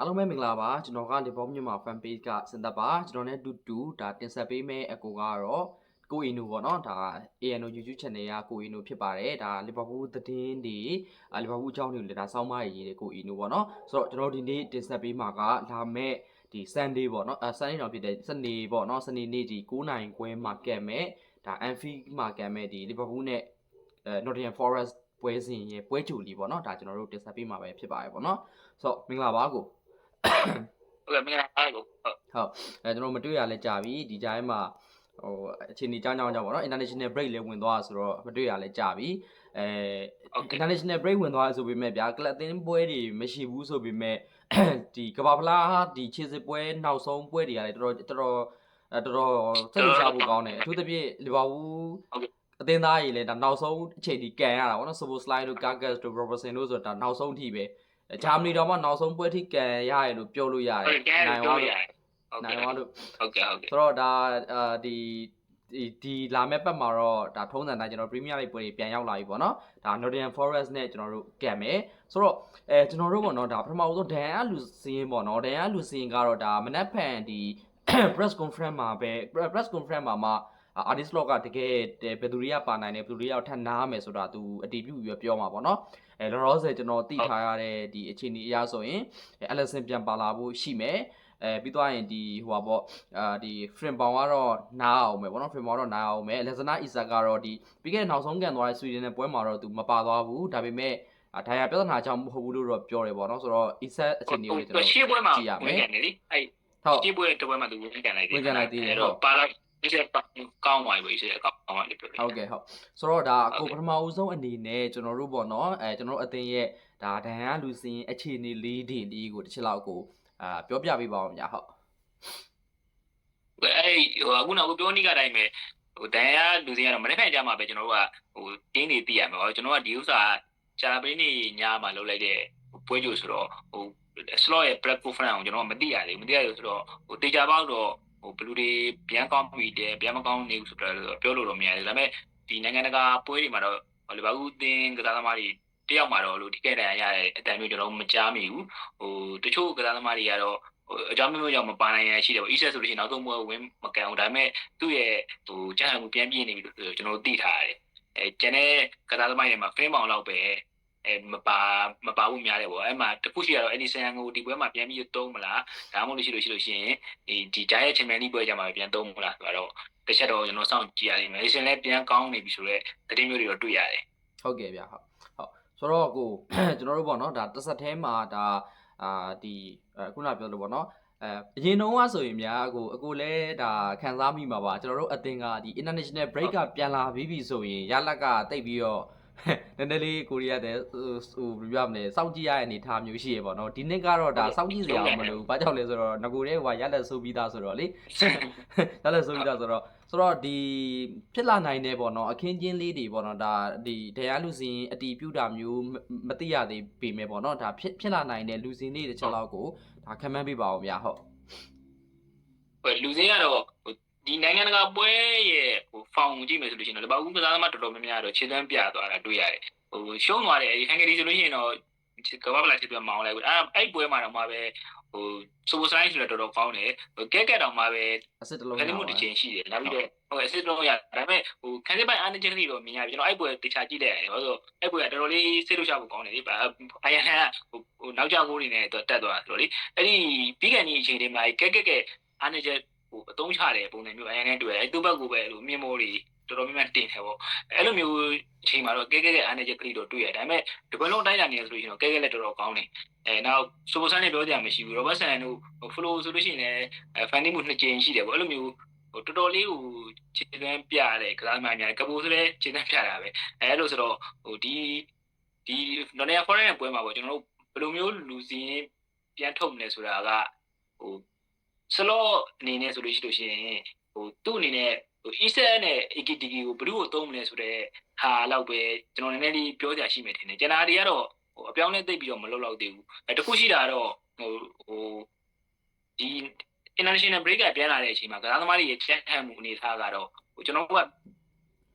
အားလုံးပဲမင်္ဂလာပါကျွန်တော်ကဒီဘောမြန်မာ fan page ကစင်သက်ပါကျွန်တော်နဲ့အတူတူဒါတင်ဆက်ပေးမယ့်အကူကတော့ကိုအီနူပေါ့နော်ဒါ ANO YouTube channel ကကိုအီနူဖြစ်ပါတယ်ဒါလီဗာပူးသတင်းတွေလီဗာပူးအကြောင်းတွေကိုလည်းဒါစောင်းမရေးတဲ့ကိုအီနူပေါ့နော်ဆိုတော့ကျွန်တော်ဒီနေ့တင်ဆက်ပေးမှာကလာမဲ့ဒီ Sunday ပေါ့နော်အဲ Sunday တော့ဖြစ်တဲ့စနေပေါ့နော်စနေနေ့ဒီ9နိုင်ခွဲမှာကက်မဲ့ဒါ Anfield မှာကက်မဲ့ဒီလီဗာပူးနဲ့အဲ Nottingham Forest ပွဲစဉ်ရဲ့ပွဲကြိုလီပေါ့နော်ဒါကျွန်တော်တို့တင်ဆက်ပေးမှာပဲဖြစ်ပါတယ်ပေါ့နော်ဆိုတော့မင်္ဂလာပါကို ဟုတ်ကဲ့မင်္ဂလာပါကိုဟုတ်ဟုတ်အဲကျွန်တော်မတွေ့ရလဲကြာပြီဒီကြားထဲမှာဟိုအချိန်ကြီးကြောင်းကြောင်းကြောင်းပေါ့နော် international break လည်းဝင်သွားဆိုတော့မတွေ့ရလဲကြာပြီအဲဟုတ်ကဲ့ international break ဝင်သွားဆိုပေမဲ့ဗျာကလပ်သင်းပွဲတွေမရှိဘူးဆိုပေမဲ့ဒီကဘာဖလားဒီခြေစစ်ပွဲနောက်ဆုံးပွဲတွေကလည်းတော်တော်တော်တော်အဲတော်တော်စိတ်ဝင်စားဖို့ကောင်းတယ်အထူးသဖြင့်လီဗာပူးဟုတ်ကဲ့အသင်းသားကြီးလည်းဒါနောက်ဆုံးအချိန်ကြီးကန်ရတာပေါ့နော် Sobo Slide တို့ Carcass တို့ Robertson တို့ဆိုတာနောက်ဆုံးထိပဲ ဂျာမနီတော့မှနောက်ဆုံးပွဲထိကန်ရရလို့ပြောလို့ရတယ်ဟုတ်ကဲ့ပြောရရတယ်ဟုတ်နိုင်ကဲ့သွားလို့ဟုတ်ကဲ့ဟုတ်ကဲ့ဆိုတော့ဒါအာဒီဒီဒီလာမဲ့ပတ်မှာတော့ဒါထုံးစံတိုင်းကျွန်တော် Premier League ပွဲတွေပြန်ရောက်လာပြီပေါ့နော်ဒါ Nottingham Forest နဲ့ကျွန်တော်တို့ကံမယ်ဆိုတော့အဲကျွန်တော်တို့ပေါ့နော်ဒါပထမဦးဆုံးဒန်အလူစင်းပေါ့နော်ဒန်အလူစင်းကတော့ဒါမနက်ဖြန်ဒီ press conference မှာပဲ press conference မှာမှာ artist log ကတကယ်ဘယ်သူတွေကပါနိုင်တယ်ဘယ်သူတွေကထပ်နားမယ်ဆိုတာသူအတည်ပြုပြီးပြောမှာပေါ့နော်အဲလောလောဆယ်ကျွန်တော်သိထားရတဲ့ဒီအခြေအနေအရဆိုရင် Allison ပြန်ပါလာဖို့ရှိမယ်အဲပြီးသွားရင်ဒီဟိုပါပေါ့အာဒီ frame ပေါင်ကတော့နားအောင်မယ်ပေါ့နော် frame ပေါင်တော့နားအောင်မယ် Alexander Isak ကတော့ဒီပြီးခဲ့တဲ့နောက်ဆုံးကန်သွားတဲ့ Sweden နဲ့ပွဲမှာတော့သူမပါသွားဘူးဒါပေမဲ့ဒါရပြဿနာကြောင့်မဟုတ်ဘူးလို့တော့ပြောတယ်ပေါ့နော်ဆိုတော့ Isak အခြေအနေကိုကျွန်တော်ရှေ့ပွဲမှာကြည့်ရမယ်ဝင်ကန်နေလေအဲ့ဟုတ်ရှေ့ပွဲတစ်ပွဲမှာသူဝင်ကန်လိုက်တယ်ဝင်ကန်လိုက်သေးတယ်အဲ့တော့ပါလာ ဒီဆက်ကောင်းသွားပြီရှေ့ကောင်းသွားပြီပြောတယ်ဟုတ်ကဲ့ဟုတ်ဆိုတော့ဒါဟုတ်ကိုကဲ့ပထမဦးဆုံးအနေနဲ့ကျွန်တော်တို့ပေါ့နော်အဲကျွန်တော်တို့အသင်းရဲ့ဒါဒန်ရလူစင်းအခြေအနေလေးတွေလေးကိုတစ်ချက်လောက်ကိုအာပြောပြပေးပါအောင်ညာဟုတ်အဲ့ဟိုအခုနောက်ပြောနေကြတိုင်းပဲဟိုတန်ရလူစင်းကတော့မနေ့ကကြမှာပဲကျွန်တော်တို့ကဟိုတင်းနေသိရမှာဟောကျွန်တော်ကဒီဥစ္စာဂျာပင်းနေညမှာလုပ်လိုက်တဲ့ပွဲကြိုဆိုတော့ဟို slot ရဲ့ press conference ကိုကျွန်တော်ကမသိရသေးဘူးမသိရသေးဘူးဆိုတော့ဟိုတေချာပေါက်တော့ ဟိုဘလူတွေပြန်ကောင်းပြီတယ်ပြန်မကောင်းနေဘူးဆိုတော့ပြောလို့တော့မရဘူးဒါပေမဲ့ဒီနိုင်ငံတကာပွဲတွေမှာတော့ဟိုလီဗာပူးအသင်းကစားသမားတွေတယောက်မှာတော့လို့ဒီကဲတန်ရရတဲ့အတန်မျိုးကျွန်တော်မကြားမိဘူးဟိုတချို့ကစားသမားတွေကတော့ဟိုအကြောင်းမျိုးကြောင့်မပါနိုင်ရရှိတယ်ပေါ့ ESS ဆိုလို့ရှိရင်နောက်ဆုံးပွဲဝင်မကန်ဘူးဒါပေမဲ့သူ့ရဲ့ဟိုကျန်မှုပြန်ပြည့်နေပြီလို့ကျွန်တော်သိထားရတယ်အဲကျန်တဲ့ကစားသမားတွေမှာ frame ပေါင်လောက်ပဲ အဲမပါမပါဘူးများတယ်ပေါ့အဲ့မှာတခုရှိရတော့ Edison ကိုဒီပွဲမှာပြန်ပြီးသုံးမလားဒါမှမဟုတ်လို့ရှိလို့ရှိလို့ရှိရင်ဒီဒီဂျာရဲ့ Champions League ပွဲကြမှာပဲပြန်သုံးမလားဆိုတော့တစ်ချက်တော့ကျွန်တော်စောင့်ကြည့်ရလိမ့်မယ် Edison လည်းပြန်ကောင်းနေပြီဆိုတော့တတိမျိုးတွေတော့တွေ့ရတယ်ဟုတ်ကဲ့ဗျဟုတ်ဟုတ်ဆိုတော့ကိုကျွန်တော်တို့ပေါ့နော်ဒါတစ်ဆက်သေးမှာဒါအာဒီအခုနပြောလို့ပေါ့နော်အဲအရင်တုန်းကဆိုရင်များအခုအခုလဲဒါခန်းစားမိမှာပါကျွန်တော်တို့အသင်းကဒီ international break ကပြန်လာပြီးပြီဆိုရင်ရလက်ကတိတ်ပြီးတော့ နည်းနည်းလေးကိုရီးယားတဲ့ဟိုဟိုဘယ်လိုပြောမလဲစောင့်ကြည့်ရတဲ့အနေအထားမျိုးရှိရပေါ့နော်ဒီနှစ်ကတော့ဒါစောင့်ကြည့်စရာမလိုဘူးဘာကြောင့်လဲဆိုတော့ငကိုတဲ့ဟိုကရလက်ဆိုးပြီးသားဆိုတော့လေရလက်ဆိုးပြီးသားဆိုတော့ဆိုတော့ဒီဖြစ်လာနိုင်တဲ့ပေါ့နော်အခင်းချင်းလေးတွေပေါ့နော်ဒါဒီတရားလူစင်အတီးပြုတာမျိုးမမသိရသေးပေမဲ့ပေါ့နော်ဒါဖြစ်ဖြစ်လာနိုင်တဲ့လူစင်လေးတစ်ချက်လောက်ကိုဒါခံမှန်းပေးပါအောင်ဗျာဟုတ်ဟိုလူစင်းကတော့ဟို ဒီနိုင်ငံတကာပွဲရဲ့ဟိုဖောင်ကြည့်မယ်ဆိုလို့ရှိရင်တော့ဘာဦးကစားသမားတော်တော်များများတော့ခြေသွမ်းပြသွားတာတွေ့ရတယ်ဟိုရှုံးသွားတယ်အဲဒီဟန်ဂရီဆိုလို့ရှိရင်တော့ကဘာပလာခြေသွမ်းမအောင်လိုက်ဘူးအဲ့အဲ့ပွဲမှာတော့မှပဲဟိုဆိုဆိုင်ဆိုတော့တော်တော်ကောင်းတယ်ဟိုကဲကက်တောင်မှပဲအစ်စ်တစ်လုံးခဏမှုတစ်ချိန်ရှိတယ်နောက်ပြီးတော့ဟိုအစစ်တော့ရဒါပေမဲ့ဟိုခန်းစစ်ပိုင်းအားနည်းချက်တွေတော့မြင်ရပြီကျွန်တော်အဲ့ပွဲတခြားကြည့်လိုက်ရတယ်ဘာလို့အဲ့ပွဲကတော်တော်လေးစိတ်လှုပ်ရှားဖို့ကောင်းတယ်လေအိုင်ယန်ကဟိုဟိုနောက်ကျကိုးနေနဲ့တက်သွားဆိုတော့လေအဲ့ဒီပြီးကန်ဒီအချိန်တွေမှာကဲကက်ကက်အားနည်းချက် ဟိုအတုံးချတယ်ပုံစံမျိုးအိုင်ယန်နဲ့တွေ့တယ်အဲ့သူ့ဘက်ကိုပဲဟိုမြင်မိုးတွေတော်တော်များများတင်တယ်ပေါ့အဲ့လိုမျိုးအချိန်မှာတော့ကဲကက်ကက်အားနည်းချက်ကလေးတော့တွေ့ရတယ်ဒါပေမဲ့ဒီဘက်လုံးတိုင်းတာနေဆိုလို့ရှိရင်တော့ကဲကက်လက်တော်တော်ကောင်းတယ်အဲနောက်ဆိုဆန်နဲ့ပြောကြရမရှိဘူးရောဘတ်ဆန်တို့ဖလိုဆိုလို့ရှိရင်လည်းဖန်တီးမှုနှစ်ကြိမ်ရှိတယ်ပေါ့အဲ့လိုမျိုးဟိုတော်တော်လေးဟိုခြေသန်းပြတဲ့ကစားသမားများကပိုဆိုလည်းခြေသန်းပြတာပဲအဲလိုဆိုတော့ဟိုဒီဒီနော်နေယာဖော်ရန်ပွဲမှာပေါ့ကျွန်တော်တို့ဘယ်လိုမျိုးလူစင်းပြန်ထုတ်မလဲဆိုတာကဟို စလော့အနေနဲ့ဆိုလို့ရှိလို့ရှိရင်ဟိုသူ့အနေနဲ့ဟို ESL နဲ့ AKTK ကိုဘယ်လိုသုံးမလဲဆိုတော့ဟာလောက်ပဲကျွန်တော်နည်းနည်းလေးပြောကြရှိမယ်ထင်တယ်ကျန်တာတွေကတော့ဟိုအပြောင်းလဲသိပ်ပြီးတော့မလုပ်တော့သေးဘူးအဲတခုရှိတာတော့ဟိုဟိုဒီ international break ကပြန်လာတဲ့အချိန်မှာကစားသမားတွေရဲ့ချက်ဟန်မှုအနေထားကတော့ဟိုကျွန်တော်တို့က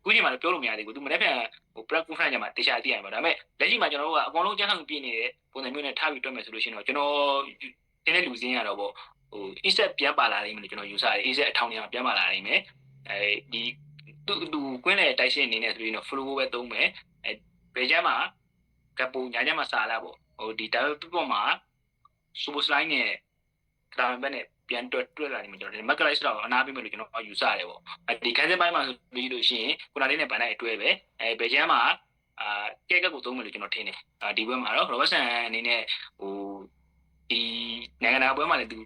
ခုချိန်မှာလည်းပြောလို့မရသေးဘူးသူမနေ့ကဟို press conference ညမှာတခြားသိရမှာဒါပေမဲ့လက်ရှိမှာကျွန်တော်တို့ကအကောင်လုံးချက်ဟန်ပြည့်နေတဲ့ပုံစံမျိုးနဲ့ထားပြီးတွက်မယ်ဆိုလို့ရှိရင်တော့ကျွန်တော်တင်းတဲ့လူစင်းရတော့ပေါ့ ဟို ESET ပြန်ပါလာနိုင်မယ်လို့ကျွန်တော်ယူဆတယ် ESET အထောင်ထဲမှာပြန်ပါလာနိုင်မယ်အဲဒီသူသူကွင်းလေတိုက်ရှင်အနေနဲ့ဆိုရင်တော့ flow ပဲသုံးမယ်အဲဘယ်ချမ်းမှာကပူညာချမ်းမှာစားလာပေါ့ဟိုဒီ double ပေါ်မှာ super slide နဲ့ ground ဘက်နဲ့ပြန်တွက်တွက်လာနေမှာကျွန်တော် market ဆိုတော့အနာပေးမယ်လို့ကျွန်တော်ယူဆရတယ်ပေါ့အဲဒီခန်းစင်းပိုင်းမှာဆိုပြီးလို့ရှိရင်ခုနလေးနဲ့ဗန်တိုင်းအတွဲပဲအဲဘယ်ချမ်းမှာအာကဲကက်ကိုသုံးမယ်လို့ကျွန်တော်ထင်တယ်အာဒီဘက်မှာတော့ Robertson အနေနဲ့ဟိုဒီနိုင်ငံတကာဘက်မှာလည်းသူ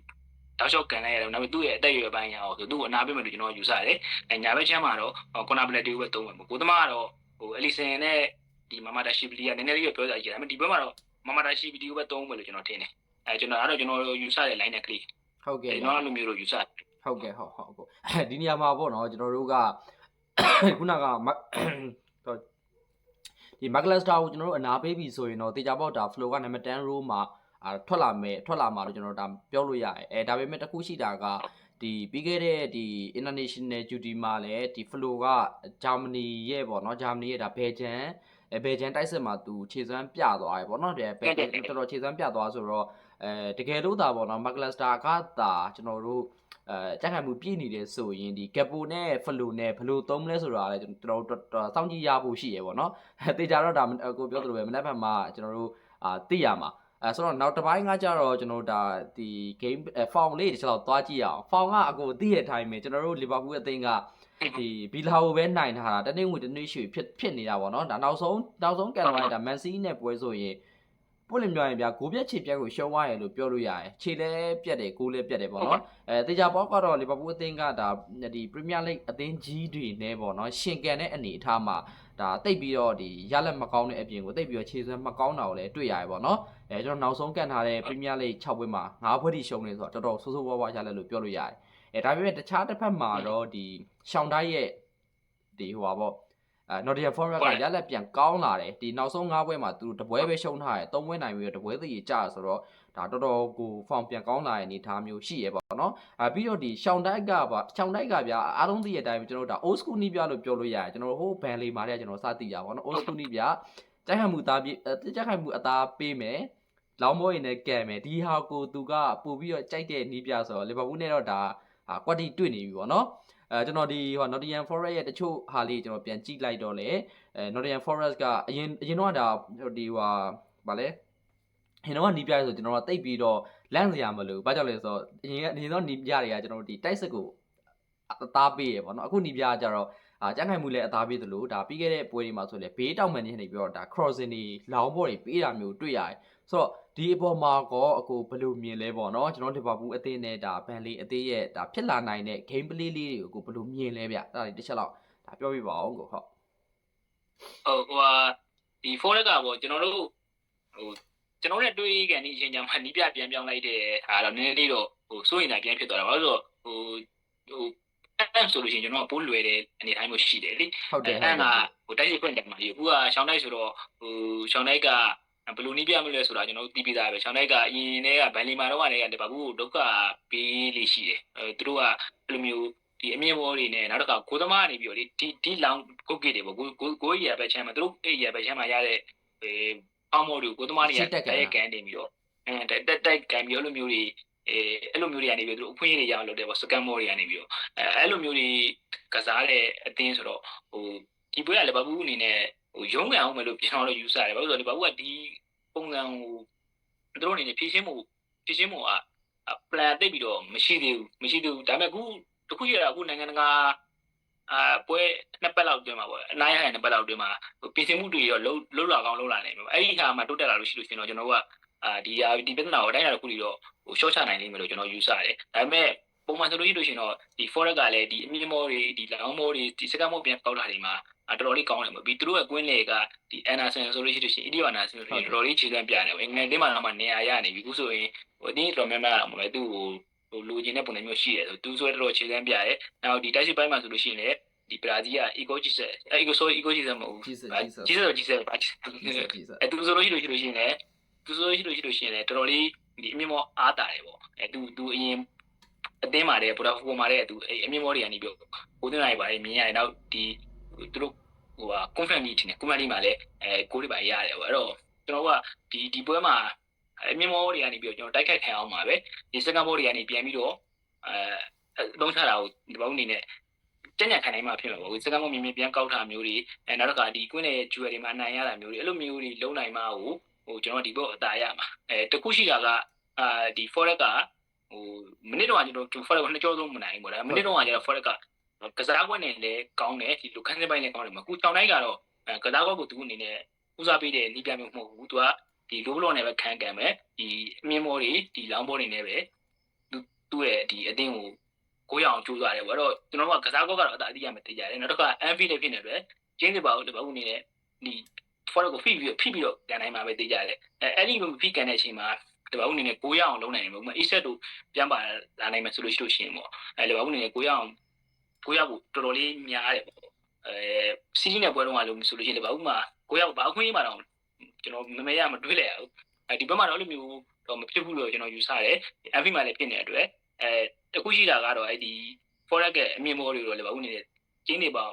တောက်လျှောက်ကန်လိုက်ရတယ်။နောက်ပြီးသူ့ရဲ့အသက်အရွယ်ပိုင်းရအောင်ဆိုသူ့ကိုအနာပေးမယ်လို့ကျွန်တော်ယူဆတယ်။အဲညာဘက်ချမ်းမှာတော့ Conability ကိုပဲသုံးမယ်ပေါ့။ကိုသမားကတော့ဟို Ellison နဲ့ဒီ Mamata Shibili ကနည်းနည်းလေးပြောစားကြည့်တယ်။ဒါပေမဲ့ဒီဘက်မှာတော့ Mamata Shibili ကိုပဲသုံးမယ်လို့ကျွန်တော်ထင်တယ်။အဲကျွန်တော်အဲ့တော့ကျွန်တော်ယူဆတဲ့ line နဲ့ click ဟုတ်ကဲ့ကျွန်ဗျာတော်အဲ့လိုမျိုးလို့ယူဆတယ်ဟုတ်ကဲ့ဟုတ်ဟုတ်ဟုတ်ဒီနေရာမှာပေါ့နော်ကျွန်တော်တို့ကခုနကမတော့ဒီ Macluster ကိုကျွန်တော်တို့အနာပေးပြီဆိုရင်တော့တေချာပေါက်ဒါ flow က number 10 row မှာ အာထွက်လာမယ်ထွက်လာမှာလို့ကျွန်တော်တို့ဒါပြောလို့ရတယ်အဲဒါပေမဲ့တစ်ခုရှိတာကဒီပြီးခဲ့တဲ့ဒီ international duty မှာလည်းဒီ flow က Germany ရဲ့ပေါ့နော် Germany ရဲ့ဒါ Belgium အဲ Belgium တိုက်စစ်မှာသူခြေစွမ်းပြသွားတယ်ပေါ့နော်တဲ့ Belgium တော်တော်ခြေစွမ်းပြသွားဆိုတော့အဲတကယ်လို့ဒါပေါ့နော် Macluster ကဒါကျွန်တော်တို့အဲကြက်ခံမှုပြည့်နေတယ်ဆိုရင်ဒီ gapo နဲ့ flow နဲ့ဘယ်လိုသုံးမလဲဆိုတာလည်းကျွန်တော်တို့စောင့်ကြည့်ရဖို့ရှိရပေါ့နော်အဲတေချာတော့ဒါကိုပြောသလိုပဲမနေ့ကမှကျွန်တော်တို့အာသိရမှာ အဲဆိုတော့နောက်တစ်ပိုင်းကကြတော့ကျွန်တော်တို့ဒါဒီ game form လေးတစ်ချက်တော့သွားကြည့်ရအောင် form ကအကိုသိတဲ့အတိုင်းပဲကျွန်တော်တို့ Liverpool အသင်းကဒီဘီလာကိုပဲနိုင်ထားတာတနေ့ငွေတနေ့ရွှေဖြစ်ဖြစ်နေတာပေါ့နော်ဒါနောက်ဆုံးနောက်ဆုံးကန်လိုက်တာ Man City နဲ့ပွဲဆိုရင်ပွင့်လင်းပြောရင်ဗျာဂိုးပြက်ခြေပြက်ကိုရှုံးသွားရလို့ပြောလို့ရတယ်ခြေလည်းပြက်တယ်ဂိုးလည်းပြက်တယ်ပေါ့နော်အဲတေချာပေါက်ကတော့လီဗာပူးအသင်းကဒါဒီပရီးမီးယားလိဂ်အသင်းကြီးတွေနဲ့ပေါ့နော်ရှင်ကန်တဲ့အနေအထားမှာ ဒါတိတ်ပြီးတော့ဒီရလက်မကောင်းတဲ့အပြင်ကိုတိတ်ပြီးတော့ခြေစွမ်းမကောင်းတာကိုလည်းတွေ့ရတယ်ပေါ့နော်အဲကျွန်တော်နောက်ဆုံးကန်ထားတဲ့ပရီးမီးယားလိဂ်6ပွဲမှာ9ပွဲထိရှုံးနေဆိုတော့တော်တော်ဆိုးဆိုးဝါးဝါးရလက်လို့ပြောလို့ရတယ်အဲဒါပေမဲ့တခြားတစ်ဖက်မှာတော့ဒီရှောင်းတိုင်းရဲ့ဒီဟိုပါပေါ့ အဲ Nottingham Forest ကရလက်ပြန်ကောင်းလာတယ်ဒီနောက်ဆုံး9ပွဲမှာသူတို့တပွဲပဲရှုံးထားတယ်3ပွဲနိုင်ပြီးတော့တပွဲသေးကြီးကြာဆိုတော့ဒါတော်တော်ကိုဖောင်ပြန်ကောင်းလာတဲ့အနေအထားမျိုးရှိရပေါ့နော်အဲပြီးတော့ဒီရှောင်းတိုက်ကပါရှောင်းတိုက်ကဗျာအားလုံးသိတဲ့အတိုင်းကျွန်တော်တို့ဒါ old school နီးပြလို့ပြောလို့ရတယ်ကျွန်တော်တို့ဟိုဘန်လေးမာတဲ့ကျွန်တော်စသိရပါတော့ old school နီးပြကြိုက်ဟန်မှုသားပြကြိုက်ဟန်မှုအသားပေးမယ်လောင်းမိုးရင်လည်းကဲမယ်ဒီဟာကိုသူကပို့ပြီးတော့ကြိုက်တဲ့နီးပြဆိုတော့လီဗာပူးနဲ့တော့ဒါကွက်တီတွေ့နေပြီပေါ့နော် အဲကျွန်တော်ဒီဟို Nottingham Forest ရဲ့တချို့ဟာလေးကျွန်တော်ပြန်ကြည့်လိုက်တော့လေအဲ Nottingham Forest ကအရင်အရင်တော့ဒါဒီဟိုဗာလဲဟင်တော့နီးပြဆိုကျွန်တော်ကတိတ်ပြီးတော့လန့်စရာမလိုဘာကြောင့်လဲဆိုတော့အရင်ကအရင်တော့နီးပြတွေကကျွန်တော်တို့ဒီတိုက်စစ်ကိုအသားပေးရပေါ့နော်အခုနီးပြကကြတော့အာကြမ်းခိုင်မှုလည်းအသားပေးသလိုဒါပြီးခဲ့တဲ့ပွဲတွေမှာဆိုလည်းဘေးတောက်မှန်နေနေပြီးတော့ဒါ crossing တွေလောင်းဘော်တွေပေးတာမျိုးတွေ့ရတယ် ဆိုတော့ဒီအပေါ်မှာကောအကိုဘယ်လိုမြင်လဲပေါ့နော်ကျွန်တော်လီဗာပူးအသင်းနဲ့ဒါဘန်လီအသင်းရဲ့ဒါဖြစ်လာနိုင်တဲ့ game play လေးတွေကိုကိုဘယ်လိုမြင်လဲဗျအဲ့ဒါလေးတစ်ချက်လောက်ဒါပြောပြပါအောင်ကိုဟုတ်ဟုတ်ဟိုဟာဒီ forex ကပေါ့ကျွန်တော်တို့ဟိုကျွန်တော်တို့တွေးကန်ဒီအချိန်ကြမှာနီးပြပြန်ပြောင်းလိုက်တဲ့ဟာတော့နည်းနည်းလေးတော့ဟိုစိုးရင်တာပြန်ဖြစ်သွားတာဘာလို့ဆိုဟိုဟိုအဲ့ဆိုလို့ရှိရင်ကျွန်တော်ကပိုးလွယ်တဲ့အနေတိုင်းမျိုးရှိတယ်လေဟုတ်တယ်အဲ့ဟုတ်ကတယ်ဟိုတိုက်ရိုက်ဖွင့်တယ်မှာဒီအခုကရှောင်းတိုက်ဆိုတော့ဟိုရှောင်းတိုက်က ဘယ်လိုနည်းပြမလဲဆိုတာကျွန်တော်တို့သိပြီးသားပဲရှောင်းတိုက်ကအရင်တည်းကဘန်လီမာတော့ကနေကတပါဘူးဒုက္ခပေးလေးရှိတယ်အဲသူတို့ကအဲ့လိုမျိုးဒီအမြင့်ဘောတွေနဲ့နောက်တစ်ခါကိုသမားနေပြီးတော့လေဒီဒီလောင်ကုတ်ကိတွေပေါ့ကိုကိုကိုကြီးရပဲချမ်းမှာသူတို့အဲ့ရပဲချမ်းမှာရတဲ့အဲအောက်မော်တွေကိုကိုသမားတွေကတိုက်ရိုက်ကန်နေပြီးတော့အဲတက်တက်တက်ကန်ပြီးအဲ့လိုမျိုးတွေအဲအဲ့လိုမျိုးတွေကနေပြီးသူတို့အဖွင့်ရတွေရအောင်လုပ်တယ်ပေါ့စကန်မော်တွေကနေပြီးတော့အဲအဲ့လိုမျိုးတွေကစားတဲ့အတင်းဆိုတော့ဟိုဒီပွဲကလီဗာပူးအနေနဲ့ဟိုရုံးကန်အောင်မယ်လို့ကျွန်တော်တို့ယူဆတယ်ဘာလို့လဲဆိုတော့လီဗာပူးကဒီ ပုံစံကိုသူတို့အနေနဲ့ဖြည့်ရှင်းမှုဖြည့်ရှင်းမှုက plan တိတ်ပြီးတော့မရှိသေးဘူးမရှိသေးဘူးဒါပေမဲ့အခုတခုရတာအခုနိုင်ငံတကာအာပွဲနှစ်ပတ်လောက်တွင်းမှာပေါ့အနားရတဲ့နှစ်ပတ်လောက်တွင်းမှာဟိုပြင်ဆင်မှုတွေရောလုံးလုံးလာကောင်းလုံးလာနိုင်မှာအဲ့ဒီခါမှာတိုးတက်လာလို့ရှိလို့ရှိရင်တော့ကျွန်တော်တို့ကအာဒီဟာဒီပြဿနာကိုအတိုင်းအတာတစ်ခုပြီးတော့ဟို short ချနိုင်လိမ့်မယ်လို့ကျွန်တော်ယူဆတယ်ဒါပေမဲ့ ပုံမှန်ဆိုလို့ရှိလို့ရှိရင်တော့ဒီ forex ကလည်းဒီအမြင့်မောတွေဒီလောင်းမောတွေဒီစကတ်မောပြန်ကောက်လာတွေမှာအတော်တော်လေးကောင်းတယ်ပေါ့ပြီးသူတို့ရဲ့ကွင်းလေကဒီ Anderson ဆိုလို့ရှိလို့ရှိရင် Idio Anderson ဆိုလို့ရှိရင်တော်တော်လေးခြေစမ်းပြတယ်ပေါ့အင်္ဂလန်တင်းမှာတော့မှနေရာရနေပြီအခုဆိုရင်ဟိုအတင်းတော်များများမှာပဲသူ့ကိုဟိုလိုချင်တဲ့ပုံစံမျိုးရှိတယ်ဆိုသူဆိုတော့ခြေစမ်းပြတယ်နောက်ဒီတိုက်စစ်ပိုင်းမှာဆိုလို့ရှိရင်လည်းဒီဘရာဇီးက Ego Jesus အဲ Ego so Ego Jesus မဟုတ်ဘူး Jesus Jesus Jesus တော့ Jesus ပါ Jesus Jesus အဲသူဆိုလို့ရှိလို့ရှိလို့ရှိရင်လည်းသူဆိုလို့ရှိလို့ရှိလို့ရှိရင်လည်းတော်တော်လေးဒီအမြင့်မောအားတာတယ်ပေါ့အဲသူသူအရင် အတင်းမာတဲ့ပရိုဒါဖိုမာတဲ့သူအမြင့်မောတွေကနေပြီးကိုတင်လိုက်ပါတယ်မြင်ရတယ်နောက်ဒီသူတို့ဟိုဟာ confident တင်တယ် confident မှာလည်းအဲကိုတွေပါရတယ်ပေါ့အဲ့တော့ကျွန်တော်ကဒီဒီပွဲမှာအမြင့်မောတွေကနေပြီးတော့ကျွန်တော်တိုက်ခိုက်ခံအောင်ပါပဲဒီစကန်ဘောတွေကနေပြန်ပြီးတော့အဲအသုံးချတာကိုဒီဘောအနေနဲ့တညံခံနိုင်မှဖြစ်မှာပေါ့စကန်ဘောမြင်မြင်ပြန်ကောက်တာမျိုးတွေအဲနောက်တစ်ခါဒီကွင်းရဲ့ဂျူဝယ်တွေမှာနိုင်ရတာမျိုးတွေအဲ့လိုမျိုးတွေလုံးနိုင်မှကိုဟိုကျွန်တော်ဒီဘောအသာရမှာအဲတခုရှိတာကအာဒီ forex က ဟိုမိနစ်တော့ကျွန်တော် forex ကိုနှစ်ကြောသုံးမနိုင်ဘူးပေါ့ဒါမိနစ်တော့ကျတော့ forex ကကစားကွက်နဲ့လည်းကောင်းတယ်ဒီလိုခန်းစပိုင်းလည်းကောင်းတယ်မှာအခုတောင်တိုင်းကတော့အဲကစားကွက်ကိုသူအနေနဲ့ဦးစားပေးတဲ့နီးပြမျိုးမဟုတ်ဘူးသူကဒီလိုဘလော့နဲ့ပဲခံကံမယ်ဒီအမြင့်မောတွေဒီလောင်းဘောတွေနဲ့ပဲသူသူ့ရဲ့ဒီအတင်းကိုကိုရအောင်ကြိုးစားတယ်ပေါ့အဲ့တော့ကျွန်တော်တို့ကကစားကောက်ကတော့အသာအတိအမသိကြတယ်နောက်တစ်ခါ MV လည်းဖြစ်နေတယ်ကျင်းစီပါဦးတပတ်ဦးနေနဲ့ဒီ forex ကိုဖိပြီးဖိပြီးတော့ကန်နိုင်မှာပဲသိကြတယ်အဲအဲ့ဒီလိုဖိကန်တဲ့အချိန်မှာ တပတ်ဦးနေနဲ့ကိုရအောင်လုံးနိုင်တယ်ပေါ့ဥပမာ ESET တို့ပြန်ပါလာနိုင်မယ်ဆိုလို့ရှိလို့ရှိရင်ပေါ့အဲတပတ်ဦးနေနဲ့ကိုရအောင်ကိုရကိုတော်တော်လေးများတယ်ပေါ့အဲစီးကြီးနဲ့ပွဲတော့ကလို့ဆိုလို့ရှိရင်တပတ်ဦးမှာကိုရကိုဘာအခွင့်အရေးမှတော့ကျွန်တော်မမေရမတွေးလိုက်ရဘူးအဲဒီဘက်မှာတော့အဲ့လိုမျိုးတော့မဖြစ်ဘူးလို့ကျွန်တော်ယူဆတယ်။ MV မှာလည်းဖြစ်နေတဲ့အတွက်အဲတခုရှိတာကတော့အဲ့ဒီ forex ရဲ့အမြင့်မောတွေတော့လည်းဘာလို့နေလဲကျင်းနေပါ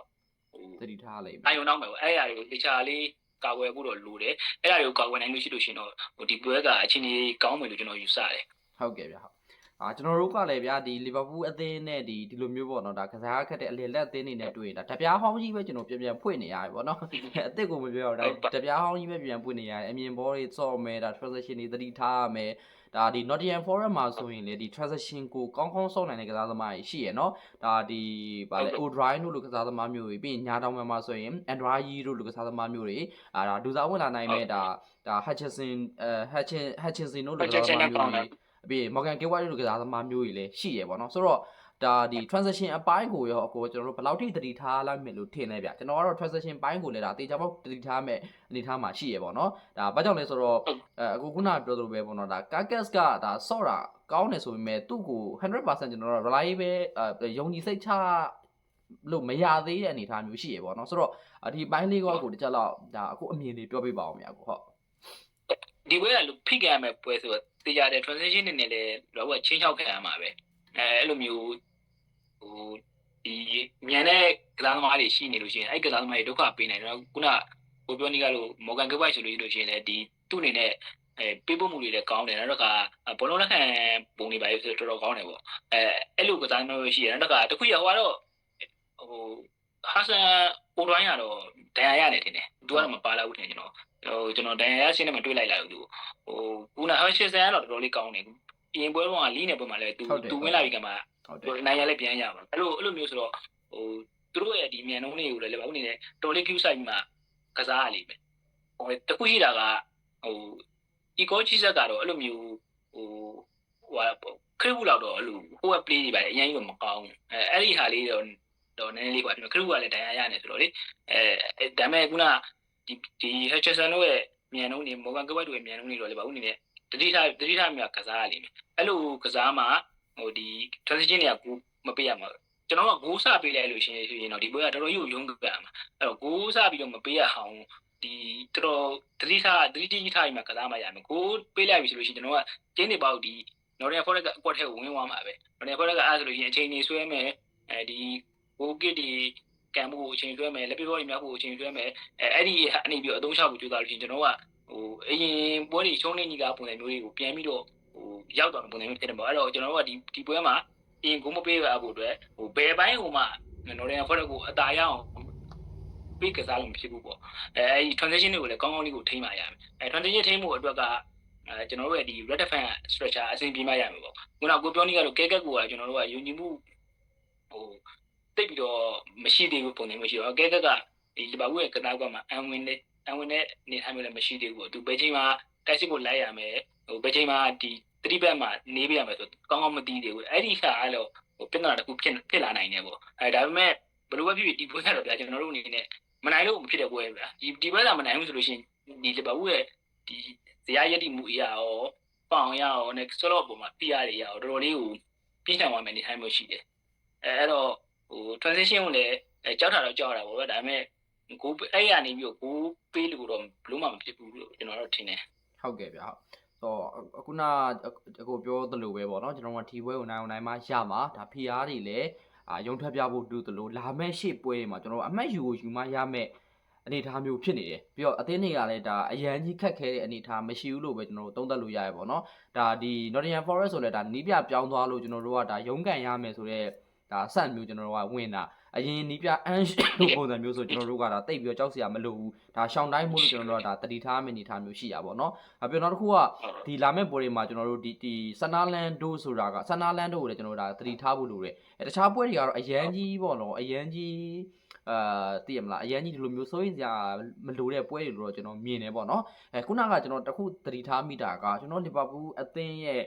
ဟိုသတိထားလိုက်ပါအာယုံနောက်မယ်ပေါ့အဲ့အရာတွေကိုတခြားလေး ကာဝယ်ဖို့တော့လိုတယ်။အဲ့အရာတွေကိုကာဝယ်နိုင်လို့ရှိလို့ရှိရင်တော့ဟိုဒီပွဲကအချင်းကြီးကောင်းမယ်လို့ကျွန်တော်ယူဆတယ်ဟုတ်ကဲ့ဗျဟုတ် အာကျွန်တော်တို့ကလည်းဗျာဒီလီဗာပူးအသင်းနဲ့ဒီဒီလိုမျိုးပေါ့နော်ဒါကစားခက်တဲ့အလယ်လက်အသင်းတွေနဲ့တွေ့ရင်ဒါတပြားဟောင်းကြီးပဲကျွန်တော်ပြန်ပြန်ဖွင့်နေရတယ်ပေါ့နော်အစ်စ်ကိုမပြောတော့ဒါတပြားဟောင်းကြီးပဲပြန်ဖွင့်နေရတယ်အမြင်ဘောတွေစော့မယ်ဒါ transaction တွေသတိထားရမယ်ဒါဒီ Nottingham Forest မှာဆိုရင်လေဒီ transaction ကိုကောင်းကောင်းစောင့်နိုင်တဲ့ကစားသမားကြီးရှိရယ်နော်ဒါဒီဗာလေ Odrive တို့လိုကစားသမားမျိုးတွေပြီးရင်ညာတောင်မှာဆိုရင် Android တို့လိုကစားသမားမျိုးတွေအာဒါဒူစာဝင်လာနိုင်မဲ့ဒါဒါ Hutchinson အဲ Hutchin Hutchinson တို့လိုကစားသမားမျိုးတွေ အပြင် Morgan Gateway တို့ကစားသမားမျိုးတွေလည်းရှိရယ်ပေါ့နော်ဆိုတော့ဒါဒီ transaction အပိုင်းကိုရောအကိုကျွန်တော်တို့ဘယ်လောက်ထိတတိထားလိုက်မယ်လို့ထင်လဲဗျကျွန်တော်ကတော့ transaction ပိုင်းကိုလည်းဒါတေချာပေါက်တတိထားမယ်အနေထားမှာရှိရယ်ပေါ့နော်ဒါဘာကြောင့်လဲဆိုတော့အဲအကိုခုနပြောသလိုပဲပေါ့နော်ဒါ Carcass ကဒါဆော့တာကောင်းတယ်ဆိုပေမဲ့သူ့ကို100%ကျွန်တော်တို့ reliable အဲယုံကြည်စိတ်ချလို့မရသေးတဲ့အနေအထားမျိုးရှိရယ်ပေါ့နော်ဆိုတော့ဒီဘိုင်းလေးကောကိုတကြလောက်ဒါအခုအမြင်လေးပြောပြပါအောင်ဗျာကိုဟုတ်။ဒီပွဲကလို့ဖိကန်ရမယ်ပွဲဆိုတော့ တရားတဲ့ transaction နေနဲ့လည်းတော့ကချင်းချောက်ခံရမှာပဲ။အဲအဲ့လိုမျိုးဟိုဒီမြန်တဲ့ကစားသမားတွေရှိနေလို့ရှိရင်အဲ့ကစားသမားတွေဒုက္ခပေးနိုင်တယ်။ခုနကိုပြောနေကလို့ Morgan Gabay ဆိုလို့ရှိရင်လည်းဒီသူ့အနေနဲ့အဲပေးဖို့မှုတွေလည်းကောင်းတယ်နောက်တစ်ခါဘောလုံးလက်ခံပုံတွေပါဆိုတော်တော်ကောင်းတယ်ပေါ့အဲအဲ့လိုကစားမျိုးရှိတယ်နောက်တစ်ခါတခုရဟိုကတော့ဟိုဟာဆန်အိုဒိုင်းကတော့ဒဏ်ရာရတယ်တင်တယ်သူကတော့မပါလာဘူးတင်ကျွန်တော် ဟိုကျွန်တော်ဒဏ်ရာရရှင်းနဲ့မတွေ့လိုက်လာဘူးသူဟိုကူနာဟောရှစ်ဆန်ကတော့တော်တော်လေးကောင်းတယ်ပြင်ပွဲတော့ကလီးနေပွဲမှာလည်းသူသူဝင်လာပြီကမှဟုတ်တယ်နိုင်ရလည်းပြန်ရမှာအဲ့လိုအဲ့လိုမျိုးဆိုတော့ဟိုသူတို့ရဲ့ဒီမြန်နှုံးလေးကိုလည်းဘာလို့နေလဲတော်လေး queue site မှာကစားရလိမ့်မယ်ဟိုတခုရှိတာကဟို eco ကြီးဆက်ကတော့အဲ့လိုမျိုးဟိုဟိုခရစ်ဘူးလောက်တော့အဲ့လိုဟိုက play တွေပါအရင်ကမကောင်းဘူးအဲအဲ့ဒီဟာလေးတော့တော့နည်းနည်းလေးပါခရစ်ဘူးကလည်းဒဏ်ရာရနေဆိုတော့လေအဲဒါပေမဲ့ခုန ဒီဒီ Hutchinson တို့ရဲ့မြန်နှုံးတွေ Morgan Gabay တို့ရဲ့မြန်နှုံးတွေတော့လေဘာလို့နေလဲတတိထားတတိထားမြကစားရလိမ့်မယ်အဲ့လိုကစားမှာဟိုဒီ transition တွေကကိုမပေးရမှာကျွန်တော်ကဂိုးစပေးလိုက်လို့ရှိရင်ရင်တော့ဒီပွဲကတော်တော်ကြီးကိုရုံးကြရမှာအဲ့တော့ဂိုးစပြီးတော့မပေးရအောင်ဒီတော်တော်တတိထားတတိကြီးထားရင်မှကစားမှရမယ်ဂိုးပေးလိုက်ပြီဆိုလို့ရှိရင်ကျွန်တော်ကကျင်းနေပေါက်ဒီ Northern Forest ကအကွက်ထဲကိုဝင်သွားမှာပဲ Northern Forest ကအားဆိုလို့ရှိရင်အချိန်နေဆွဲမယ်အဲဒီဂိုးကစ်ဒီ ကံမှုကိုအချိန်ဆွဲမယ်လက်ပြဘောတွေများဖို့အချိန်ဆွဲမယ်အဲအဲ့ဒီအနေပြီးတော့အသုံးချဖို့ကြိုးစားလို့ရှိရင်ကျွန်တော်ကဟိုအရင်ပွဲတွေရှုံးနေကြီးကပုံစံမျိုးတွေကိုပြန်ပြီးတော့ဟိုရောက်သွားတဲ့ပုံစံမျိုးဖြစ်တယ်ပေါ့အဲ့တော့ကျွန်တော်တို့ကဒီဒီပွဲမှာအရင်ကိုမပေးပါဘူးအတွက်ဟိုဘယ်ပိုင်းဟိုမှနော်ရန်ဖော်ကိုအသာရအောင်ပေးကစားလို့မဖြစ်ဘူးပေါ့အဲအဲဒီ transition တွေကိုလည်းကောင်းကောင်းလေးကိုထိမ့်ပါရမယ်အဲ transition ထိမ့်ဖို့အတွက်ကအဲကျွန်တော်တို့ရဲ့ဒီ red fan structure အဆင်ပြေမှရမယ်ပေါ့ခုနကကိုပြောနေကတော့ကဲကက်ကကိုကကျွန်တော်တို့ကယုံကြည်မှုဟို တိတ်ပြီးတော့မရှိသေးဘူးပုံစံမျိုးရှိတော့ကဲကက်ကဒီလီဗာပူးရဲ့ကစားကွက်မှာအန်ဝင်နဲ့အန်ဝင်နဲ့နေထိုင်မျိုးလည်းမရှိသေးဘူးပေါ့သူဘယ်ချိန်မှာတိုက်စစ်ကိုလိုက်ရမယ်ဟိုဘယ်ချိန်မှာဒီတတိဘက်မှာနေပြရမယ်ဆိုကောင်းကောင်းမသိသေးဘူးအဲ့ဒီခါအဲ့လိုဟိုပြဿနာတစ်ခုဖြစ်ဖြစ်လာနိုင်တယ်ပေါ့အဲဒါပေမဲ့ဘယ်လိုပဲဖြစ်ဖြစ်ဒီပွဲကတော့ဗျာကျွန်တော်တို့အနေနဲ့မနိုင်လို့မဖြစ်တဲ့ပွဲဗျာဒီဒီပွဲကမနိုင်ဘူးဆိုလို့ရှိရင်ဒီလီဗာပူးရဲ့ဒီဇယားရည်တည်မှုအရာရောပေါင်ရရောနဲ့ဆော့တော့ပုံမှာပြရတွေရရောတော်တော်လေးကိုပြင်းထန်သွားမယ်နေထိုင်မှုရှိတယ်အဲအဲ့တော့ ဟို transition ကိုလည်းအဲကြောက်တာတော့ကြောက်တာပေါ့ဗျာဒါပေမဲ့ကိုအဲ့ရနေပြီးတော့ကိုပေးလို့တော့ဘလို့မှမဖြစ်ဘူးလို့ကျွန်တော်တို့ထင်တယ်ဟုတ်ကဲ့ဗျဟုတ်ဆိုတော့ခုနအကိုပြောသလိုပဲပေါ့နော်ကျွန်တော်ကထီပွဲကိုနိုင်အောင်နိုင်မှရမှာဒါ PR တွေလည်းအာရုံထွက်ပြဖို့တူသလိုလာမဲ့ရှေ့ပွဲတွေမှာကျွန်တော်အမှတ်ယူကိုယူမှရမဲ့အနေအထားမျိုးဖြစ်နေတယ်ပြီးတော့အသင်းတွေကလည်းဒါအရန်ကြီးခက်ခဲတဲ့အနေအထားမရှိဘူးလို့ပဲကျွန်တော်တို့သုံးသပ်လို့ရရပေါ့နော်ဒါဒီ Nottingham Forest ဆိုလဲဒါနီးပြပြောင်းသွားလို့ကျွန်တော်တို့ကဒါရုန်းကန်ရမယ်ဆိုတော့ ဒါဆန့်မျိုးကျွန်တော်တို့ကဝင်တာအရင်နီးပြအန်လို့ပုံစံမျိုးဆိုကျွန်တော်တို့ကဒါတိတ်ပြီးတော့ကြောက်စရာမလိုဘူးဒါရှောင်းတိုင်းမို့လို့ကျွန်တော်တို့ကဒါတတိထားမယ့်အနေအထားမျိုးရှိရပါတော့အပြင်နောက်တစ်ခုကဟုတ်ဒီလာမယ့်ပွဲတွေမှာကျွန်တော်တို့ဒီဒီဆနာလန်ဒိုဆိုတာကဆနာလန်ဒိုကိုလည်းကျွန်တော်တို့ဒါသတိထားဖို့လိုတယ်အဲတခြားပွဲတွေကတော့အရန်ကြီးပေါ့နော်အရန်ကြီးအာသိရမလားအရန်ကြီးဒီလိုမျိုးစိုးရင်စရာမလိုတဲ့ပွဲတွေလို့တော့ကျွန်တော်မြင်တယ်ပေါ့နော်အဲခုနကကျွန်တော်တခုသတိထားမိတာကကျွန်တော်လီဗာပူးအသင်းရဲ့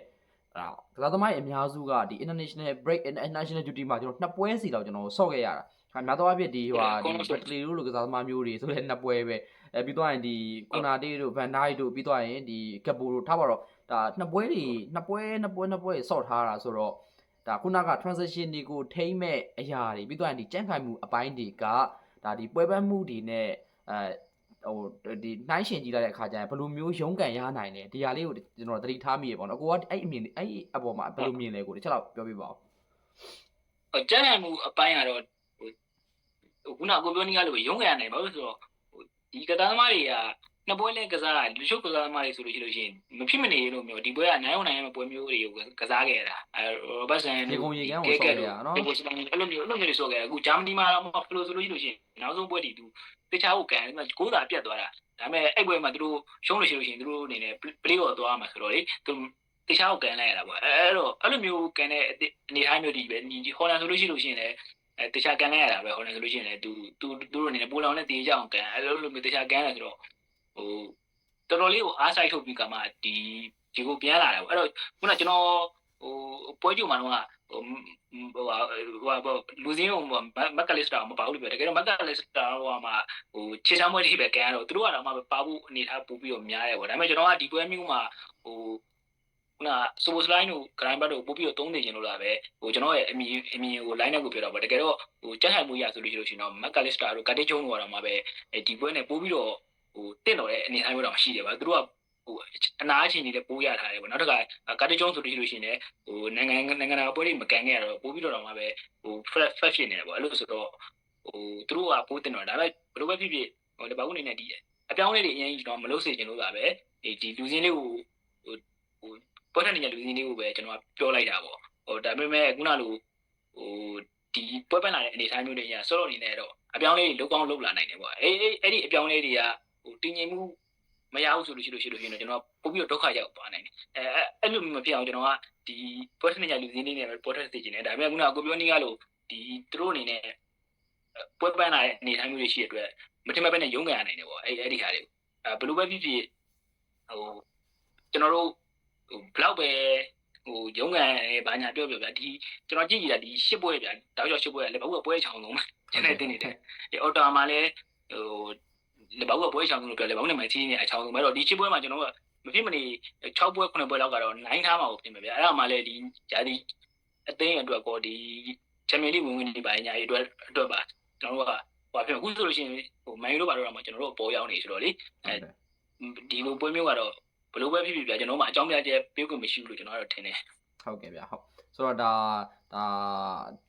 အာကစားသမားရဲ့အများစုကဒီ international break international duty မှာကျွန်တော်နှစ်ပွဲစီတော့ကျွန်တော်ဆော့ခဲ့ရတာအများသောအားဖြင့်ဒီဟိုဟာဒီဘက်တလီတို့လိုကစားသမားမျိုးတွေဆိုတဲ့နှစ်ပွဲပဲအဲပြီးတော့ရင်ဒီကွန်နာတေးတို့ဗန်ဒိုက်တို့ပြီးတော့ရင်ဒီကပူတို့ထားပါတော့ဒါနှစ်ပွဲတွေနှစ်ပွဲနှစ်ပွဲနှစ်ပွဲတွေဆော့ထားတာဆိုတော့ဒါခုနက transition တွေကိုထိမ့်မဲ့အရာတွေပြီးတော့ဒီကြန့်ခိုင်မှုအပိုင်းတွေကဒါဒီပွဲပန်းမှုတွေနဲ့အဲ ဟိုဒီနှိုင်းရှင်ကြည့်လိုက်တဲ့အခါကျရင်ဘယ်လိုမျိုးရုန်းကန်ရနိုင်လဲဒီဟာလေးကိုကျွန်တော်သတိထားမိရပေါ့နော်ကိုကအဲ့အမြင်အဲ့အပေါ်မှာဘယ်လိုမြင်လဲကိုတစ်ချက်တော့ပြောပြပါဦးဟိုကျန်းမာမှုအပိုင်းကတော့ဟိုခုနကကိုပြောနေရလို့ရုံးကန်ရနိုင်ပါလို့ဆိုတော့ဟိုဒီကစားသမားတွေက နှစ်ပွဲလဲကစားတာလူချုပ်ကစားသမားတွေဆိုလို့ရှိလို့ရှိရင်မဖြစ်မနေလို့မျိုးဒီပွဲကနိုင်အောင်နိုင်အောင်ပွဲမျိုးတွေကိုကစားခဲ့တာအဲရောဘတ်ဆန်ရေကုန်ရေကန်းကိုဆော့ရတာနော်ဒီပွဲစတိုင်းအဲ့လိုမျိုးအဲ့လိုမျိုးတွေဆိုခဲ့အခုဂျာမနီမှာတော့ဘယ်လိုဆိုလို့ရှိလို့ရှိရင်နောက်ဆုံးပွဲတီသူတခြားကိုကန်ကိုးတာပြတ်သွားတာဒါပေမဲ့အဲ့ပွဲမှာသူတို့ရှုံးလို့ရှိလို့ရှိရင်သူတို့အနေနဲ့ play ကိုသွားမှာဆိုတော့လေသူတခြားကိုကန်လိုက်ရတာပေါ့အဲအဲ့တော့အဲ့လိုမျိုးကန်တဲ့အနေထားမျိုးဒီပဲဒီဟော်လန်ဆိုလို့ရှိလို့ရှိရင်လည်းအဲတခြားကန်လိုက်ရတာပဲဟော်လန်ဆိုလို့ရှိရင်လည်းသူသူသူတို့အနေနဲ့ပိုလောင်နဲ့တေးကြအောင်ကန်အဲ့လိုလိုမျိုးတခြားကန်ရဆိုတော့ ဟိုတော်တော်လေးကိုအားဆိုင်ထုတ်ပြီးကမှဒီဒီကိုပြန်လာတယ်ပေါ့အဲ့တော့ခုနကျွန်တော်ဟိုပွဲကြည့်မှာတော့ဟိုဟိုဟိုလူစင်းဟိုမက်ကလစ်တာမပါဘူးလို့ပြောတယ်တကယ်တော့မက်ကလစ်တာဟိုမှာဟိုခြေချမ်းပွဲတွေပဲကန်ရတော့သူတို့ကတော့မှပါဖို့အနေထားပို့ပြီးတော့များတယ်ပေါ့ဒါပေမဲ့ကျွန်တော်ကဒီပွဲမျိုးမှာဟိုခုနဆိုဘိုစလိုင်းတို့ဂရိုင်းဘတ်တို့ပို့ပြီးတော့သုံးနေခြင်းလို့လားပဲဟိုကျွန်တော်ရဲ့အမြင်အမြင်ကို line နဲ့ကိုပြောတော့ပေါ့တကယ်တော့ဟိုကြက်ဟန်မှုရဆိုလို့ရှိလို့ရှိရင်တော့မက်ကလစ်တာတို့ဂတ်တေဂျုံတို့ကတော့မှပဲဒီပွဲနဲ့ပို့ပြီးတော့ ဟိုတင့်တော်တဲ့အနေအထားမျိုးတော့ရှိတယ်ပါသူတို့ကဟိုအနာအချိန်ကြီးလည်းပိုးရထားတယ်ပေါ့နောက်တစ်ခါကာတေဂျုံဆိုလို့ရှိလို့ရှိရင်လည်းဟိုနိုင်ငံနိုင်ငံတကာပွဲတွေမကန်ခဲ့ရတော့ပို့ပြီးတော့တော့မှပဲဟို fresh fresh ဖြစ်နေတယ်ပေါ့အဲ့လိုဆိုတော့ဟိုသူတို့ကပိုးတင်တော့ဒါပေမဲ့ဘယ်လိုပဲဖြစ်ဖြစ်ဟိုဒီဘာဦးအနေနဲ့ဒီအပြောင်းလေးတွေအရင်ကျွန်တော်မလုပ်စေချင်လို့ပါပဲဒီလူစင်းလေးကိုဟိုဟိုပေါ်တဲ့နေရာလူစင်းလေးကိုပဲကျွန်တော်ပြောလိုက်တာပေါ့ဟိုဒါပေမဲ့ခုနလိုဟိုဒီပွဲပန်းလာတဲ့အနေအထားမျိုးတွေအရဆော့တော့အနေနဲ့တော့အပြောင်းလေးတွေလောက်ကောင်းလောက်လာနိုင်တယ်ပေါ့အေးအေးအဲ့ဒီအပြောင်းလေးတွေက ဟိုတင်းငင်မှုမရဘူးဆိုလို့ရှိလို့ရှိလို့ရှိရင်ကျွန်တော်ပို့ပြီးတော့ဒုက္ခရောက်သွားနိုင်တယ်အဲအဲ့လိုမျိုးမဖြစ်အောင်ကျွန်တော်ကဒီပေါ်တဲ့နေရာလူစင်းလေးနဲ့ပေါ်တဲ့စေချင်တယ်ဒါပေမဲ့ခုနကကိုပြောနေရလို့ဒီသူတို့အနေနဲ့ပွဲပန်းလာတဲ့အနေအထားမျိုးတွေရှိတဲ့အတွက်မတင်မပဲနဲ့ရုန်းကန်ရနိုင်တယ်ပေါ့အဲ့အဲ့ဒီဟာတွေအဲဘယ်လိုပဲဖြစ်ဖြစ်ဟိုကျွန်တော်တို့ဟိုဘလောက်ပဲဟိုရုန်းကန်ရဲဘာညာပြောပြောဗျာဒီကျွန်တော်ကြည့်ကြည့်တာဒီရှစ်ပွဲဗျာတောက်လျှောက်ရှစ်ပွဲလည်းဘာလို့ပွဲချောင်းလုံးကျန်တဲ့တင်းနေတယ်ဒီအော်တာမှာလည်းဟို လေဘောက်ကပွဲချောင်းလို့ပြောလေဘောက်နဲ့မချင်းနေအချောင်းဆုံးပဲတော့ဒီရှစ်ပွဲမှာကျွန်တော်ကမဖြစ်မနေ6ပွဲ9ပွဲလောက်ကတော့နိုင်ထားမှာကိုပြင်ပါဗျာအဲ့ဒါမှလည်းဒီဂျာဒီအသိန်းအတွက်ကောဒီချန်ပီယံလိဝင်ဝင်နေပါညာရေးအတွက်အတွက်ပါကျွန်တော်တို့ကဟိုဖြစ်အခုဆိုလို့ရှိရင်ဟိုမန်ယူတို့ဘာလို့တော့မှကျွန်တော်တို့ပေါ်ရောက်နေဆိုတော့လေအဲဒီလိုပွဲမျိုးကတော့ဘလို့ပဲဖြစ်ဖြစ်ဗျာကျွန်တော်မှအကြောင်းပြချက်ပေးခွင့်မရှိဘူးလို့ကျွန်တော်ကတော့ထင်တယ်ဟုတ်ကဲ့ဗျာဟုတ် ဆိုတော့ဒါဒါ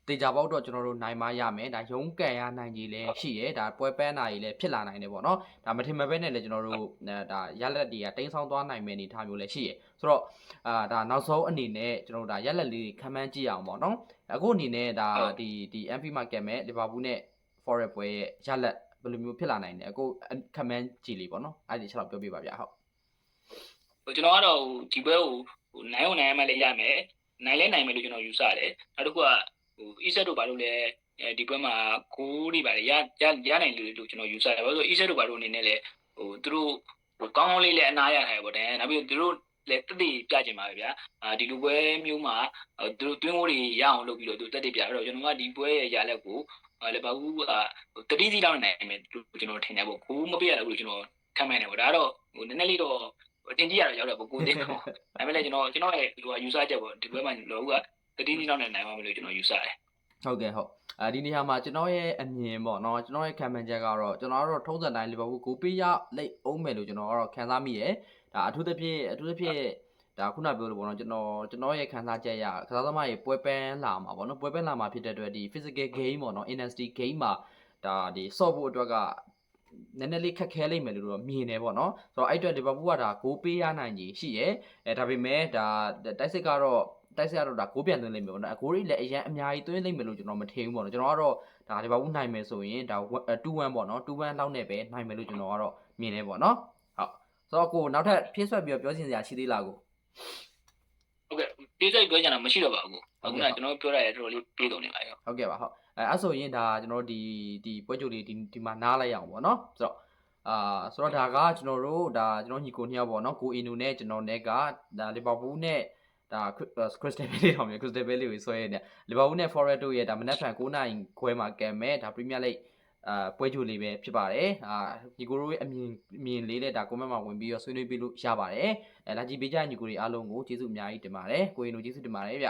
တေချာပေါက်တော့ကျွန်တော်တို့နိုင်မရမယ်ဒါရုံးကန်ရနိုင်ကြီးလည်းရှိရယ်ဒါပွဲပန်းတာကြီးလည်းဖြစ်လာနိုင်တယ်ပေါ့နော်ဒါမထင်မပဲနဲ့လည်းကျွန်တော်တို့ဒါရလက်တွေကတိန်းဆောင်သွားနိုင်မယ်အနေထားမျိုးလည်းရှိရယ်ဆိုတော့အာဒါနောက်ဆုံးအနေနဲ့ကျွန်တော်တို့ဒါရလက်လေးခံမှန်းကြည့်အောင်ပေါ့နော်အခုအနေနဲ့ဒါဒီဒီ MP Market မဲ့လီဗာပူးနဲ့ Forest ပွဲရဲ့ရလက်ဘယ်လိုမျိုးဖြစ်လာနိုင်လဲအခုခံမှန်းကြည့်လေးပေါ့နော်အဲ့ဒီချက်တော့ပြောပြပါဗျာဟုတ်ဟိုကျွန်တော်ကတော့ဒီဘဲကိုဟိုနိုင်အောင်နိုင်မှလည်းရမယ် နိုင်လဲနိုင်မယ်လို့ကျွန်တော်ယူဆတယ်နောက်တစ်ခုကဟို e-set တို့ဘာလို့လဲအဲဒီဘက်မှာကိုးတွေပါလေရရရနိုင်လို့လို့ကျွန်တော်ယူဆတယ်ဘာလို့ e-set တို့ဘာလို့အနေနဲ့လဲဟိုသူတို့ဟိုကောင်းကောင်းလေးလည်းအနာရထားရပေါ့တဲ့နောက်ပြီးသူတို့လည်းတက်တည်ပြကျင်ပါပဲဗျာအာဒီလိုပွဲမျိုးမှာသူတို့တွင်းကိုတွေရအောင်လုပ်ပြီးတော့သူတက်တည်ပြအဲ့တော့ကျွန်တော်ကဒီပွဲရဲ့ရလက်ကိုလည်းဘာဘူးအာတတိစီလောက်နိုင်မယ်ကျွန်တော်ထင်တယ်ပေါ့ကိုမပြရဘူးလို့ကျွန်တော်ခံမှန်းတယ်ပေါ့ဒါကတော့ဟိုနည်းနည်းလေးတော့ အတင်ကြီးရတော့ရောက်တော့ပေါ့ကိုတင်တော့ဒါပေမဲ့လည်းကျွန်တော်ကျွန်တော်ရဲ့ဟို user ချက်ပေါ့ဒီဘက်မှာလောကတတိစီလောက်နိုင်နိုင်ပါမလို့ကျွန်တော် user တယ်ဟုတ်ကဲ့ဟုတ်အဲဒီနေရာမှာကျွန်တော်ရဲ့အမြင်ပေါ့နော်ကျွန်တော်ရဲ့ခံမှန်းချက်ကတော့ကျွန်တော်ကတော့ထုံးစံတိုင်းလီဗာပူးကိုပေးရလိတ်အောင်မယ်လို့ကျွန်တော်ကတော့ခံစားမိရယ်ဒါအထူးသဖြင့်အထူးသဖြင့်ဒါခုနပြောလို့ပေါ့နော်ကျွန်တော်ကျွန်တော်ရဲ့ခံစားချက်ရကစားသမားရေပွဲပန်းလာမှာပေါ့နော်ပွဲပန်းလာမှာဖြစ်တဲ့အတွက်ဒီ physical game ပေါ့နော် intensity game မှာဒါဒီ soft ဖို့အတွက်က နည်းနည်းလေးခက်ခဲလိမ့်မယ်လို့တော့မြင်နေပေါ့နော်ဆိုတော့အဲ့အတွက်လီဗာပူးကဒါဂိုးပေးရနိုင်ကြီးရှိရဲအဲဒါပေမဲ့ဒါတိုက်စစ်ကတော့တိုက်စစ်ကတော့ဒါဂိုးပြန်သွင်းလိမ့်မယ်ပေါ့နော်အဂိုးတွေလည်းအရင်အများကြီးသွင်းလိမ့်မယ်လို့ကျွန်တော်မထင်ဘူးပေါ့နော်ကျွန်တော်ကတော့ဒါလီဗာပူးနိုင်မယ်ဆိုရင်ဒါ2-1ပေါ့နော်2-1လောက်နဲ့ပဲနိုင်မယ်လို့ကျွန်တော်ကတော့မြင်နေပေါ့နော်ဟုတ်ဆိုတော့ကိုနောက်ထပ်ဖြည့်ဆွက်ပြီးတော့ပြောချင်စရာရှိသေးလားကိုဟုတ်ကဲ့ပြေးစိတ်ပြောကြတာမရှိတော့ပါဘူးအခုကကျွန်တော်ပြောရတဲ့တော်တော်လေးပြေးတော့နေပါရောဟုတ်ကဲ့ပါဟုတ် အဲအဲ့ဆိုရင်ဒါကျွန်တော်တို့ဒီဒီပွဲကြိုလေးဒီဒီမှာနားလိုက်ရအောင်ပေါ့နော်ဆိုတော့အာဆိုတော့ဒါကကျွန်တော်တို့ဒါကျွန်တော်ညီကိုနှစ်ယောက်ပေါ့နော်ကိုအီနူနဲ့ကျွန်တော်နဲ့ကဒါလီဗာပူးနဲ့ဒါခရစ်စတယ်ဘဲလေးတော်မြေခရစ်စတယ်ဘဲလေးကိုဆွဲရနေလီဗာပူးနဲ့ဖော်ရက်တို့ရဲ့ဒါမနက်ဖြန်9နိုင်ခွဲမှာကံမဲ့ဒါပရီးမီးယားလိဂ်အာပွဲကြိုလေးပဲဖြစ်ပါတယ်အာညီကိုတို့ရဲ့အမြင်အမြင်လေးနဲ့ဒါကွန်မန့်မှာဝင်ပြီးတော့ဆွေးနွေးပြလို့ရပါတယ်အဲလာကြည့်ပေးကြညီကိုတွေအားလုံးကိုကျေးဇူးအများကြီးတင်ပါတယ်ကိုအီနူကျေးဇူးတင်ပါတယ်ဗျ